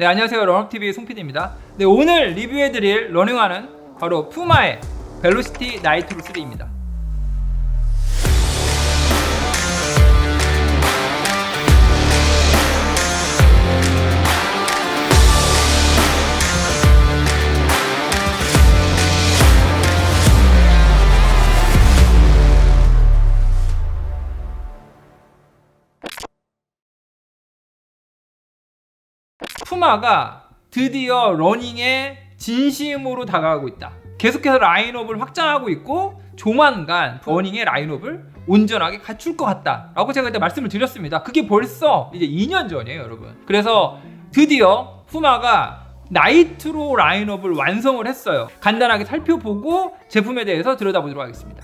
네 안녕하세요. 러너TV의 송PD입니다. 네 오늘 리뷰해드릴 러닝화는 바로 푸마의 벨로시티 나이트로 3입니다 푸마가 드디어 러닝에 진심으로 다가가고 있다. 계속해서 라인업을 확장하고 있고 조만간 러닝의 라인업을 온전하게 갖출 것 같다라고 제가 그때 말씀을 드렸습니다. 그게 벌써 이제 2년 전이에요, 여러분. 그래서 드디어 푸마가 나이트로 라인업을 완성을 했어요. 간단하게 살펴보고 제품에 대해서 들여다보도록 하겠습니다.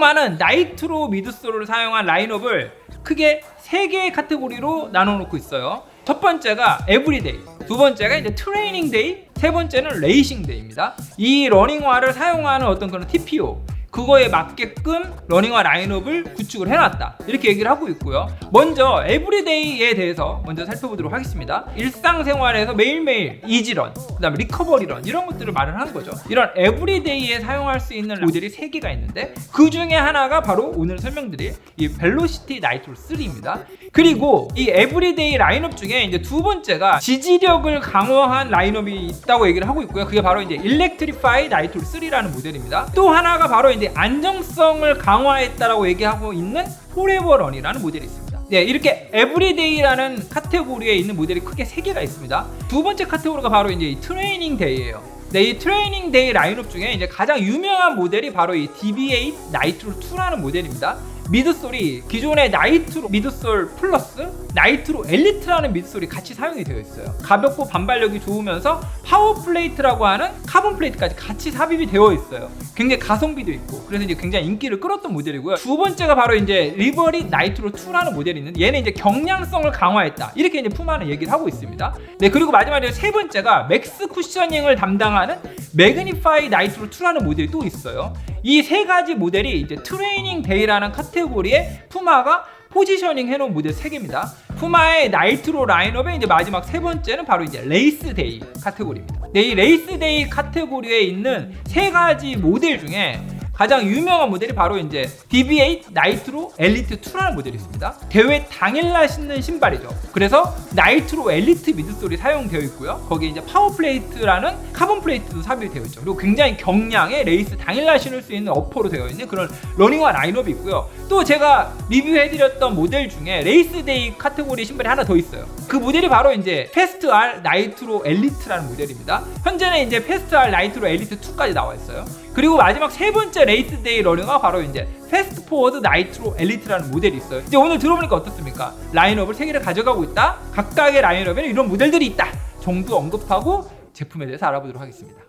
푸마는 나이트로 미드솔을 사용한 라인업을 크게 세 개의 카테고리로 나눠 놓고 있어요. 첫 번째가 에브리데이, 두 번째가 이제 트레이닝 데이, 세 번째는 레이싱 데이입니다. 이 러닝화를 사용하는 어떤 그런 TPO 그거에 맞게끔 러닝화 라인업을 구축을 해놨다. 이렇게 얘기를 하고 있고요. 먼저 에브리데이에 대해서 먼저 살펴보도록 하겠습니다. 일상생활에서 매일매일 이지런 그 다음에 리커버리런 이런 것들을 말을 하는 거죠. 이런 에브리데이에 사용할 수 있는 모델이 3개가 있는데 그 중에 하나가 바로 오늘 설명드릴 이 벨로시티 나이트로 3입니다. 그리고 이 에브리데이 라인업 중에 이제 두 번째가 지지력을 강화한 라인업이 있다고 얘기를 하고 있고요. 그게 바로 이제 일렉트리파이 나이트로 3라는 모델입니다. 또 하나가 바로 이제 안정성을 강화했다라고 얘기하고 있는 포레버런이라는 모델이 있습니다. 네, 이렇게 에브리데이라는 카테고리에 있는 모델이 크게 세 개가 있습니다. 두 번째 카테고리가 바로 이제 이 트레이닝 데이예요. 네, 이 트레이닝 데이 라인업 중에 이제 가장 유명한 모델이 바로 이 DB8 나이트로 2라는 모델입니다. 미드솔이 기존의 나이트로 미드솔 플러스 나이트로 엘리트라는 미드솔이 같이 사용이 되어 있어요. 가볍고 반발력이 좋으면서 파워 플레이트라고 하는 카본 플레이트까지 같이 삽입이 되어 있어요. 굉장히 가성비도 있고 그래서 이제 굉장히 인기를 끌었던 모델이고요. 두 번째가 바로 이제 리버리 나이트로 2라는 모델이 있는데 얘는 이제 경량성을 강화했다. 이렇게 이제 푸마는 얘기를 하고 있습니다. 네 그리고 마지막에 세 번째가 맥스 쿠셔닝을 담당하는 매그니파이 나이트로 2라는 모델이 또 있어요. 이 세 가지 모델이 이제 트레이닝 데이라는 카테고리에 푸마가 포지셔닝 해놓은 모델 3개입니다. 푸마의 나이트로 라인업의 이제 마지막 세 번째는 바로 이제 레이스 데이 카테고리입니다. 네, 이 레이스 데이 카테고리에 있는 세 가지 모델 중에 가장 유명한 모델이 바로 이제 DB8 나이트로 엘리트 2라는 모델이 있습니다. 대회 당일날 신는 신발이죠. 그래서 나이트로 엘리트 미드솔이 사용되어 있고요. 거기에 이제 파워 플레이트라는 카본 플레이트도 삽입이 되어 있죠. 그리고 굉장히 경량의 레이스 당일날 신을 수 있는 어퍼로 되어 있는 그런 러닝화 라인업이 있고요. 또 제가 리뷰해드렸던 모델 중에 레이스 데이 카테고리 신발이 하나 더 있어요. 그 모델이 바로 이제 페스트 R 나이트로 엘리트라는 모델입니다. 현재는 이제 페스트 R 나이트로 엘리트 2까지 나와 있어요. 그리고 마지막 세 번째 레이스 데이 러닝화 바로 이제 패스트 포워드 나이트로 엘리트라는 모델이 있어요. 이제 오늘 들어보니까 어떻습니까? 라인업을 세 개를 가져가고 있다. 각각의 라인업에는 이런 모델들이 있다. 정도 언급하고 제품에 대해서 알아보도록 하겠습니다.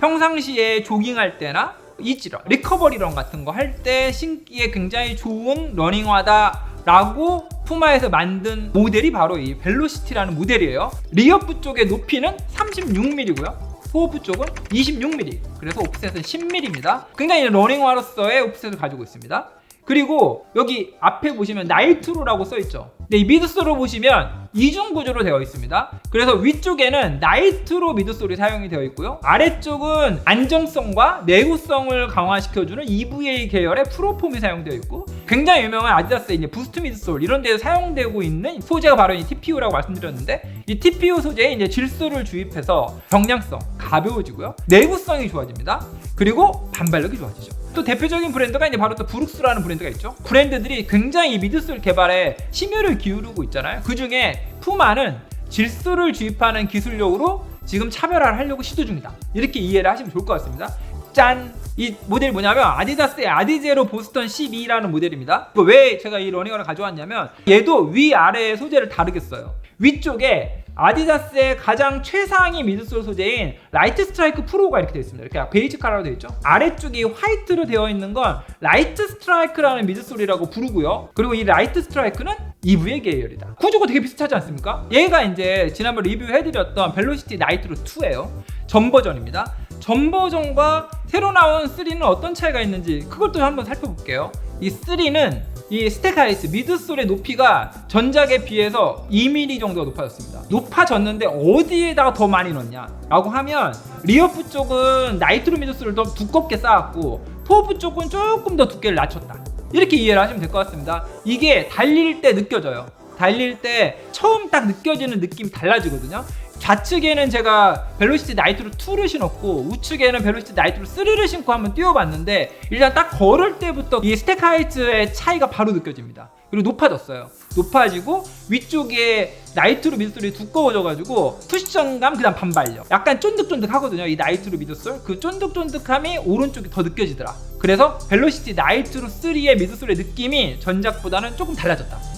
평상시에 조깅할 때나 이지런, 리커버리 런 같은 거 할 때 신기에 굉장히 좋은 러닝화다 라고 푸마에서 만든 모델이 바로 이 벨로시티라는 모델이에요. 리어프 쪽의 높이는 36mm고요. 호흡부 쪽은 26mm. 그래서 오프셋은 10mm입니다. 굉장히 러닝화로서의 오프셋을 가지고 있습니다. 그리고 여기 앞에 보시면 나이트로라고 써있죠. 근데 이 미드솔을 보시면 이중 구조로 되어 있습니다. 그래서 위쪽에는 나이트로 미드솔이 사용이 되어 있고요. 아래쪽은 안정성과 내구성을 강화시켜주는 EVA 계열의 프로폼이 사용되어 있고 굉장히 유명한 아디다스의 이제 부스트 미드솔 이런 데서 사용되고 있는 소재가 바로 이 TPU라고 말씀드렸는데 이 TPU 소재에 이제 질소를 주입해서 경량성 가벼워지고요. 내구성이 좋아집니다. 그리고 반발력이 좋아지죠. 또 대표적인 브랜드가 이제 바로 또 브룩스라는 브랜드가 있죠. 브랜드들이 굉장히 이 미드솔 개발에 심혈을 기울이고 있잖아요. 그 중에 푸마는 질소를 주입하는 기술력으로 지금 차별화를 하려고 시도 중이다. 이렇게 이해를 하시면 좋을 것 같습니다. 짠! 이 모델이 뭐냐면 아디다스의 아디제로 보스턴 12라는 모델입니다. 왜 제가 이 러닝화를 가져왔냐면 얘도 위아래 소재를 다르게 써요. 위쪽에 아디다스의 가장 최상위 미드솔 소재인 라이트 스트라이크 프로가 이렇게 되어 있습니다. 이렇게 베이지 컬러로 되어 있죠. 아래쪽이 화이트로 되어 있는 건 라이트 스트라이크라는 미드솔이라고 부르고요. 그리고 이 라이트 스트라이크는 EV의 계열이다. 구조가 되게 비슷하지 않습니까? 얘가 이제 지난번 리뷰해드렸던 벨로시티 나이트로 2예요. 전 버전입니다. 전 버전과 새로 나온 3는 어떤 차이가 있는지 또 한번 살펴볼게요. 이 3는 이 스택하이스 미드솔의 높이가 전작에 비해서 2mm 정도가 높아졌습니다. 높아졌는데 어디에다가 더 많이 넣냐? 라고 하면 리어프 쪽은 나이트로 미드솔을 더 두껍게 쌓았고 토브 쪽은 조금 더 두께를 낮췄다. 이렇게 이해를 하시면 될 것 같습니다. 이게 달릴 때 느껴져요. 달릴 때 처음 딱 느껴지는 느낌이 달라지거든요. 좌측에는 제가 벨로시티 나이트로 2를 신었고 우측에는 벨로시티 나이트로 3를 신고 한번 뛰어봤는데 일단 딱 걸을 때부터 이 스택 하이트의 차이가 바로 느껴집니다. 그리고 높아졌어요. 높아지고 위쪽에 나이트로 미드솔이 두꺼워져가지고 쿠션감 그다음 반발력 약간 쫀득쫀득하거든요. 이 나이트로 미드솔 그 쫀득쫀득함이 오른쪽이 더 느껴지더라. 그래서 벨로시티 나이트로 3의 미드솔의 느낌이 전작보다는 조금 달라졌다.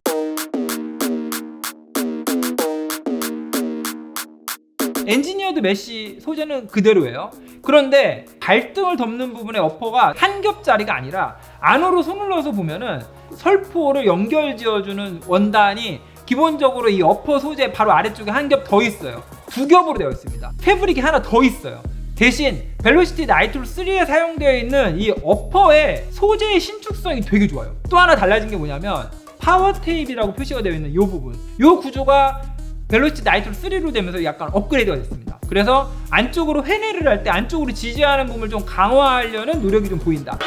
엔지니어드 메쉬 소재는 그대로예요. 그런데 발등을 덮는 부분의 어퍼가 한 겹짜리가 아니라 안으로 손을 넣어서 보면은 설포를 연결 지어주는 원단이 기본적으로 이 어퍼 소재 바로 아래쪽에 한 겹 더 있어요. 두 겹으로 되어 있습니다. 패브릭이 하나 더 있어요. 대신 벨로시티 나이트로 3에 사용되어 있는 이 어퍼의 소재의 신축성이 되게 좋아요. 또 하나 달라진 게 뭐냐면 파워 테이프라고 표시가 되어 있는 이 부분. 이 구조가 벨로시티 나이트로 3로 되면서 약간 업그레이드가 됐습니다. 그래서 안쪽으로 회내를 할 때 안쪽으로 지지하는 부분을 좀 강화하려는 노력이 좀 보인다.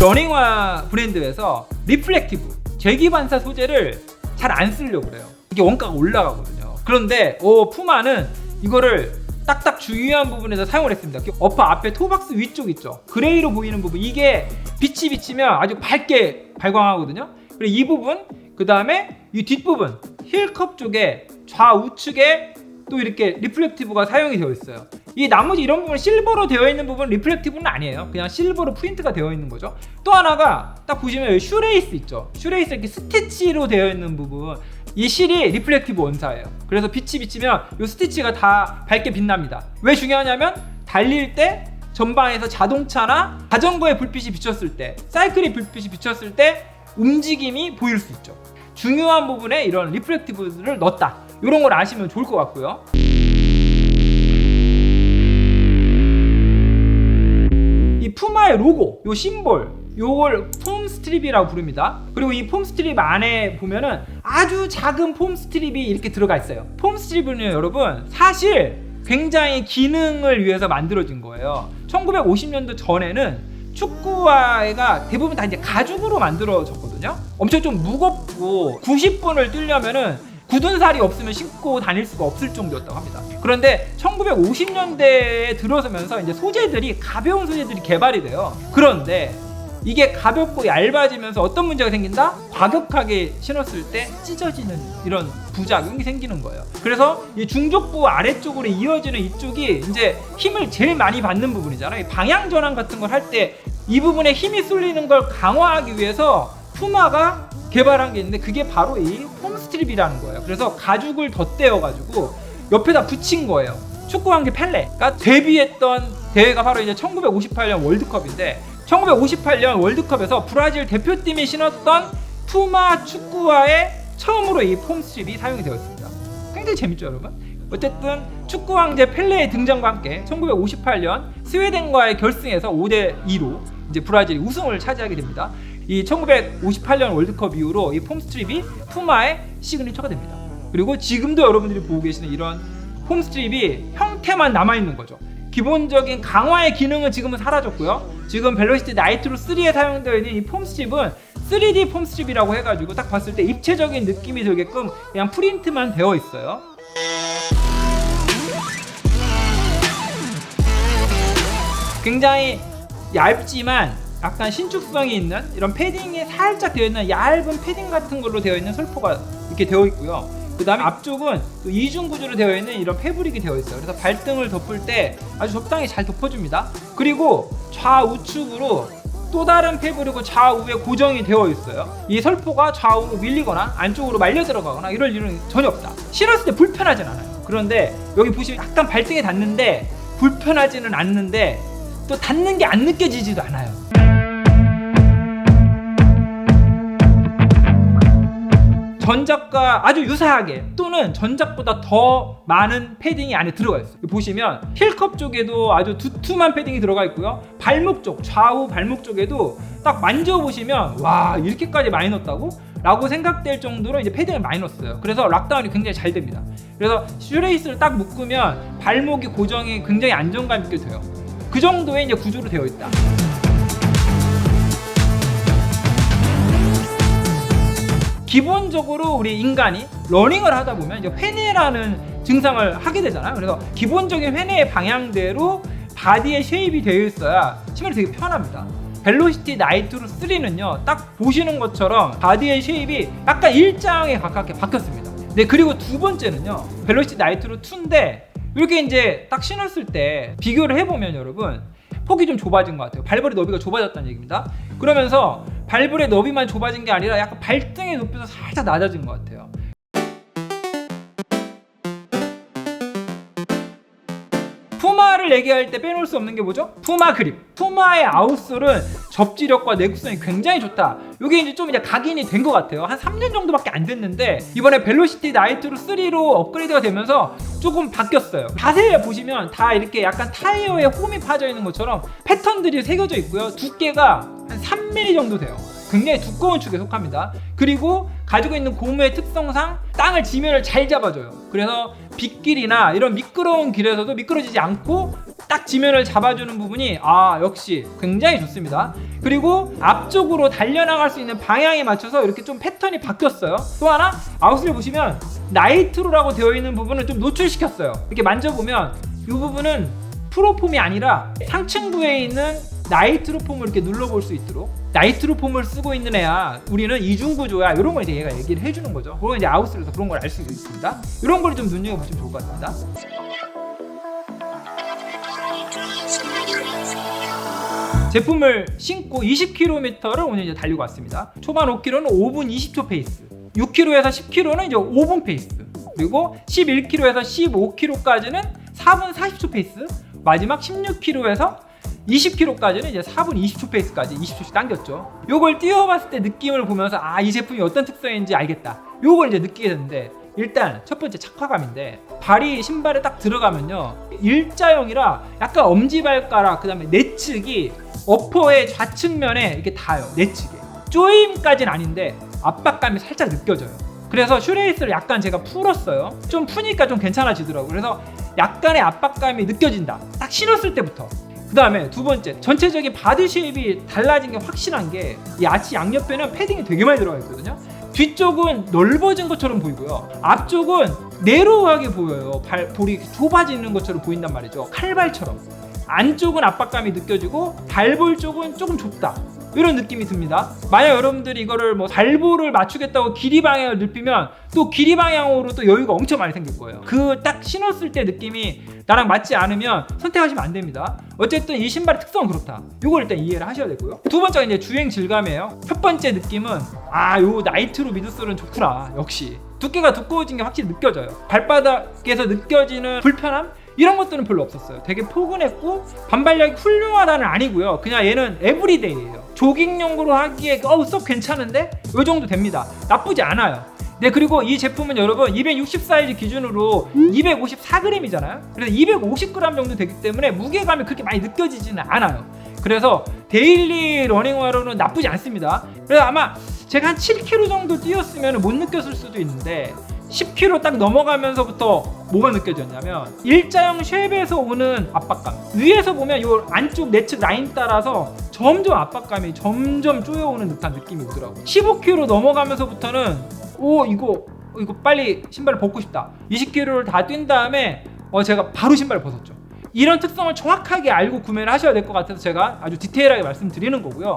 러닝화 브랜드에서 리플렉티브 제기 반사 소재를 잘 안 쓰려고 그래요. 이게 원가가 올라가거든요. 그런데 오 푸마는 이거를 딱딱 중요한 부분에서 사용을 했습니다. 어퍼 앞에 토박스 위쪽 있죠. 그레이로 보이는 부분 이게 빛이 비치면 아주 밝게 발광하거든요. 그리고 이 부분 그 다음에 이 뒷부분 힐컵 쪽에 좌우측에 또 이렇게 리플렉티브가 사용이 되어 있어요. 이 나머지 이런 부분 실버로 되어 있는 부분 리플렉티브는 아니에요. 그냥 실버로 프린트가 되어 있는 거죠. 또 하나가 딱 보시면 여기 슈레이스 있죠. 슈레이스 이렇게 스티치로 되어 있는 부분 이 실이 리플렉티브 원사예요. 그래서 빛이 비치면 이 스티치가 다 밝게 빛납니다. 왜 중요하냐면 달릴 때 전방에서 자동차나 자전거의 불빛이 비쳤을 때 사이클의 불빛이 비쳤을 때 움직임이 보일 수 있죠. 중요한 부분에 이런 리플렉티브를 넣었다. 이런 걸 아시면 좋을 것 같고요. 이 푸마의 로고, 요 심볼, 요걸 폼 스트립이라고 부릅니다. 그리고 이 폼 스트립 안에 보면은 아주 작은 폼 스트립이 이렇게 들어가 있어요. 폼 스트립은 여러분 사실 굉장히 기능을 위해서 만들어진 거예요. 1950년도 전에는 축구화가 대부분 다 이제 가죽으로 만들어졌거든요. 엄청 좀 무겁고 90분을 뛰려면은 굳은 살이 없으면 신고 다닐 수가 없을 정도였다고 합니다. 그런데 1950년대에 들어서면서 이제 소재들이 가벼운 소재들이 개발이 돼요. 그런데 이게 가볍고 얇아지면서 어떤 문제가 생긴다? 과격하게 신었을 때 찢어지는 이런 부작용이 생기는 거예요. 그래서 이 중족부 아래쪽으로 이어지는 이쪽이 이제 힘을 제일 많이 받는 부분이잖아요. 이 방향 전환 같은 걸 할 때 이 부분에 힘이 쏠리는 걸 강화하기 위해서 푸마가 개발한 게 있는데 그게 바로 이 폼스트립이라는 거예요. 그래서 가죽을 덧대어 가지고 옆에다 붙인 거예요. 축구 관계 펠레가 데뷔했던 대회가 바로 이제 1958년 월드컵인데 1958년 월드컵에서 브라질 대표팀이 신었던 푸마 축구화에 처음으로 이 폼스트립이 사용이 되었습니다. 굉장히 재밌죠, 여러분? 어쨌든 축구 황제 펠레의 등장과 함께 1958년 스웨덴과의 결승에서 5대 2로 이제 브라질이 우승을 차지하게 됩니다. 이 1958년 월드컵 이후로 이 폼스트립이 푸마의 시그니처가 됩니다. 그리고 지금도 여러분들이 보고 계시는 이런 폼스트립이 형태만 남아 있는 거죠. 기본적인 강화의 기능은 지금은 사라졌고요. 지금 벨로시티 나이트로 3에 사용되어 있는 이 폼스트립은 3D 폼스트립이라고 해가지고 딱 봤을 때 입체적인 느낌이 들게끔 그냥 프린트만 되어 있어요. 굉장히 얇지만 약간 신축성이 있는 이런 패딩에 살짝 되어 있는 얇은 패딩 같은 걸로 되어 있는 설포가 이렇게 되어 있고요. 그 다음에 앞쪽은 또 이중 구조로 되어 있는 이런 패브릭이 되어 있어요. 그래서 발등을 덮을 때 아주 적당히 잘 덮어줍니다. 그리고 좌우측으로 또 다른 패브릭은 좌우에 고정이 되어 있어요. 이 설포가 좌우로 밀리거나 안쪽으로 말려 들어가거나 이럴 일은 전혀 없다. 신었을 때 불편하진 않아요. 그런데 여기 보시면 약간 발등에 닿는데 불편하지는 않는데 또 닿는 게 안 느껴지지도 않아요. 전작과 아주 유사하게 또는 전작보다 더 많은 패딩이 안에 들어가 있어요. 보시면 힐컵 쪽에도 아주 두툼한 패딩이 들어가 있고요. 발목 쪽, 좌우 발목 쪽에도 딱 만져보시면 와 이렇게까지 많이 넣었다고? 라고 생각될 정도로 이제 패딩을 많이 넣었어요. 그래서 락다운이 굉장히 잘 됩니다. 그래서 슈레이스를 딱 묶으면 발목이 고정이 굉장히 안정감 있게 돼요. 그 정도의 이제 구조로 되어 있다. 기본적으로 우리 인간이 러닝을 하다 보면 이제 회내라는 증상을 하게 되잖아요. 그래서 기본적인 회내의 방향대로 바디의 쉐입이 되어 있어야 신발이 되게 편합니다. 벨로시티 나이트로 3는요, 딱 보시는 것처럼 바디의 쉐입이 약간 일장에 가깝게 바뀌었습니다. 네, 그리고 두 번째는요, 벨로시티 나이트로 2인데, 이렇게 이제 딱 신었을 때 비교를 해보면 여러분, 폭이 좀 좁아진 것 같아요. 발볼의 너비가 좁아졌다는 얘기입니다. 그러면서 발볼의 너비만 좁아진 게 아니라 약간 발등의 높이도 살짝 낮아진 것 같아요. 푸마를 얘기할 때 빼놓을 수 없는 게 뭐죠? 푸마 그립. 푸마의 아웃솔은 접지력과 내구성이 굉장히 좋다. 이게 이제 좀 이제 각인이 된 것 같아요. 한 3년 정도밖에 안 됐는데 이번에 벨로시티 나이트로 3로 업그레이드가 되면서 조금 바뀌었어요. 자세히 보시면 다 이렇게 약간 타이어에 홈이 파져 있는 것처럼 패턴들이 새겨져 있고요. 두께가 한 3mm 정도 돼요. 굉장히 두꺼운 축에 속합니다. 그리고 가지고 있는 고무의 특성상 땅을 지면을 잘 잡아줘요. 그래서 빗길이나 이런 미끄러운 길에서도 미끄러지지 않고 딱 지면을 잡아주는 부분이 아 역시 굉장히 좋습니다. 그리고 앞쪽으로 달려나갈 수 있는 방향에 맞춰서 이렇게 좀 패턴이 바뀌었어요. 또 하나 아웃을 보시면 나이트로라고 되어 있는 부분을 좀 노출시켰어요. 이렇게 만져보면 이 부분은 프로폼이 아니라 상층부에 있는 나이트로 폼을 이렇게 눌러볼 수 있도록 나이트로 폼을 쓰고 있는 애야 우리는 이중 구조야 이런 걸 이제 얘가 얘기를 해주는 거죠 그건 이제 아웃스에서 그런 걸 알 수 있습니다 이런 걸 좀 눈여겨보시면 좋을 것 같습니다 제품을 신고 20km를 오늘 이제 달리고 왔습니다. 초반 5km는 5분 20초 페이스, 6km에서 10km는 이제 5분 페이스, 그리고 11km에서 15km까지는 4분 40초 페이스, 마지막 16km에서 20km까지는 이제 4분 20초 페이스까지 20초씩 당겼죠. 요걸 뛰어봤을 때 느낌을 보면서 아 이 제품이 어떤 특성인지 알겠다. 요걸 이제 느끼게 됐는데 일단 첫 번째 착화감인데 발이 신발에 딱 들어가면요. 일자형이라 약간 엄지발가락 그다음에 내측이 어퍼의 좌측면에 이렇게 닿아요. 내측에. 조임까지는 아닌데 압박감이 살짝 느껴져요. 그래서 슈레이스를 약간 제가 풀었어요. 좀 푸니까 좀 괜찮아지더라고요. 그래서 약간의 압박감이 느껴진다. 딱 신었을 때부터. 그 다음에 두 번째 전체적인 바디 쉐입이 달라진 게 확실한 게 이 아치 양옆에는 패딩이 되게 많이 들어가 있거든요 뒤쪽은 넓어진 것처럼 보이고요. 앞쪽은 내로우하게 보여요. 발 볼이 좁아지는 것처럼 보인단 말이죠. 칼발처럼. 안쪽은 압박감이 느껴지고 발볼 쪽은 조금 좁다 이런 느낌이 듭니다. 만약 여러분들이 이거를 뭐 발볼을 맞추겠다고 길이 방향을 넓히면 또 길이 방향으로 또 여유가 엄청 많이 생길 거예요. 그 딱 신었을 때 느낌이 나랑 맞지 않으면 선택하시면 안 됩니다. 어쨌든 이 신발의 특성은 그렇다. 이걸 일단 이해를 하셔야 되고요. 두 번째가 이제 주행 질감이에요. 첫 번째 느낌은 아 요 나이트로 미드솔은 좋구나 역시. 두께가 두꺼워진 게 확실히 느껴져요. 발바닥에서 느껴지는 불편함 이런 것들은 별로 없었어요. 되게 포근했고 반발력이 훌륭하다는 아니고요. 그냥 얘는 에브리데이예요. 조깅용으로 하기에 어우 썩 괜찮은데 요 정도 됩니다. 나쁘지 않아요. 네 그리고 이 제품은 여러분 260 사이즈 기준으로 254g이잖아요. 그래서 250g 정도 되기 때문에 무게감이 그렇게 많이 느껴지지는 않아요. 그래서 데일리 러닝화로는 나쁘지 않습니다. 그래서 아마 제가 한 7km 정도 뛰었으면 못 느꼈을 수도 있는데 10km 딱 넘어가면서부터 뭐가 느껴졌냐면 일자형 쉐입에서 오는 압박감. 위에서 보면 이 안쪽 내측 라인 따라서 점점 압박감이 점점 쪼여오는 듯한 느낌이 오더라고 15km 넘어가면서부터는 오 이거 이거 빨리 신발을 벗고 싶다. 20km를 다 뛴 다음에 어 제가 바로 신발을 벗었죠. 이런 특성을 정확하게 알고 구매를 하셔야 될 것 같아서 제가 아주 디테일하게 말씀드리는 거고요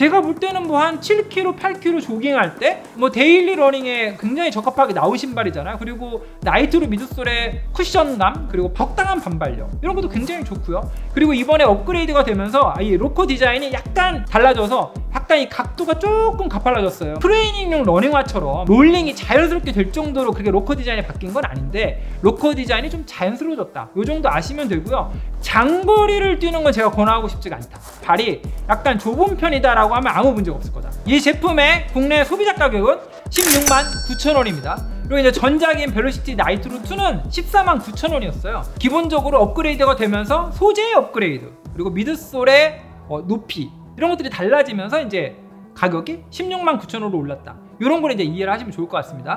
제가 볼 때는 뭐 한 7km, 8km 조깅할 때 뭐 데일리 러닝에 굉장히 적합하게 나온 신발이잖아요. 그리고 나이트로 미드솔의 쿠션감 그리고 적당한 반발력 이런 것도 굉장히 좋고요. 그리고 이번에 업그레이드가 되면서 이 로커 디자인이 약간 달라져서 약간 이 각도가 조금 가팔라졌어요. 트레이닝용 러닝화처럼 롤링이 자연스럽게 될 정도로 그게 로커 디자인이 바뀐 건 아닌데 로커 디자인이 좀 자연스러워졌다. 이 정도 아시면 되고요. 장거리를 뛰는 건 제가 권하고 싶지가 않다. 발이 약간 좁은 편이다라고 하면 아무 문제가 없을 거다. 이 제품의 국내 소비자 가격은 16만 9천 원입니다. 그리고 이제 전작인 벨로시티 나이트로 2는 14만 9천 원이었어요. 기본적으로 업그레이드가 되면서 소재 업그레이드 그리고 미드솔의 어, 높이 이런 것들이 달라지면서 이제 가격이 16만 9천 원으로 올랐다. 이런 걸 이제 이해를 하시면 좋을 것 같습니다.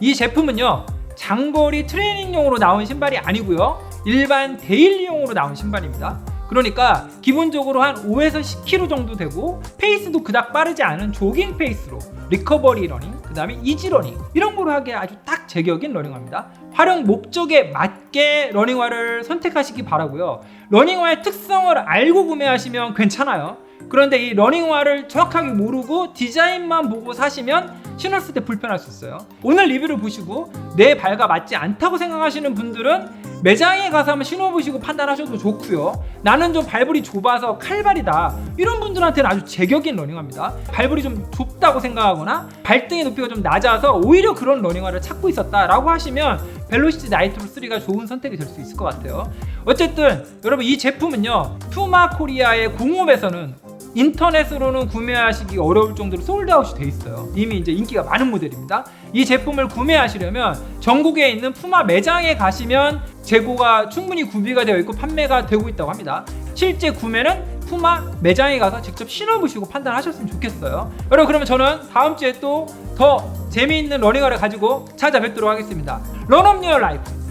이 제품은요 장거리 트레이닝용으로 나온 신발이 아니고요 일반 데일리용으로 나온 신발입니다 그러니까 기본적으로 한 5에서 10km 정도 되고 페이스도 그닥 빠르지 않은 조깅 페이스로 리커버리 러닝 그 다음에 이지 러닝 이런 거로 하기에 아주 딱 제격인 러닝화입니다. 활용 목적에 맞게 러닝화를 선택하시기 바라고요. 러닝화의 특성을 알고 구매하시면 괜찮아요 그런데 이 러닝화를 정확하게 모르고 디자인만 보고 사시면 신었을 때 불편할 수 있어요. 오늘 리뷰를 보시고 내 발과 맞지 않다고 생각하시는 분들은 매장에 가서 한번 신어보시고 판단하셔도 좋고요. 나는 좀 발볼이 좁아서 칼발이다. 이런 분들한테는 아주 제격인 러닝화입니다. 발볼이 좀 좁다고 생각하거나 발등의 높이가 좀 낮아서 오히려 그런 러닝화를 찾고 있었다라고 하시면 벨로시티 나이트로 3가 좋은 선택이 될 수 있을 것 같아요. 어쨌든 여러분 이 제품은요. 푸마 코리아의 공홈에서는 인터넷으로는 구매하시기 어려울 정도로 솔드아웃이 돼 있어요. 이미 이제 인기가 많은 모델입니다. 이 제품을 구매하시려면 전국에 있는 푸마 매장에 가시면 재고가 충분히 구비가 되어 있고 판매가 되고 있다고 합니다. 실제 구매는 푸마 매장에 가서 직접 신어보시고 판단하셨으면 좋겠어요. 여러분 그러면 저는 다음 주에 또 더 재미있는 러닝화를 가지고 찾아뵙도록 하겠습니다. 런업 리얼 라이프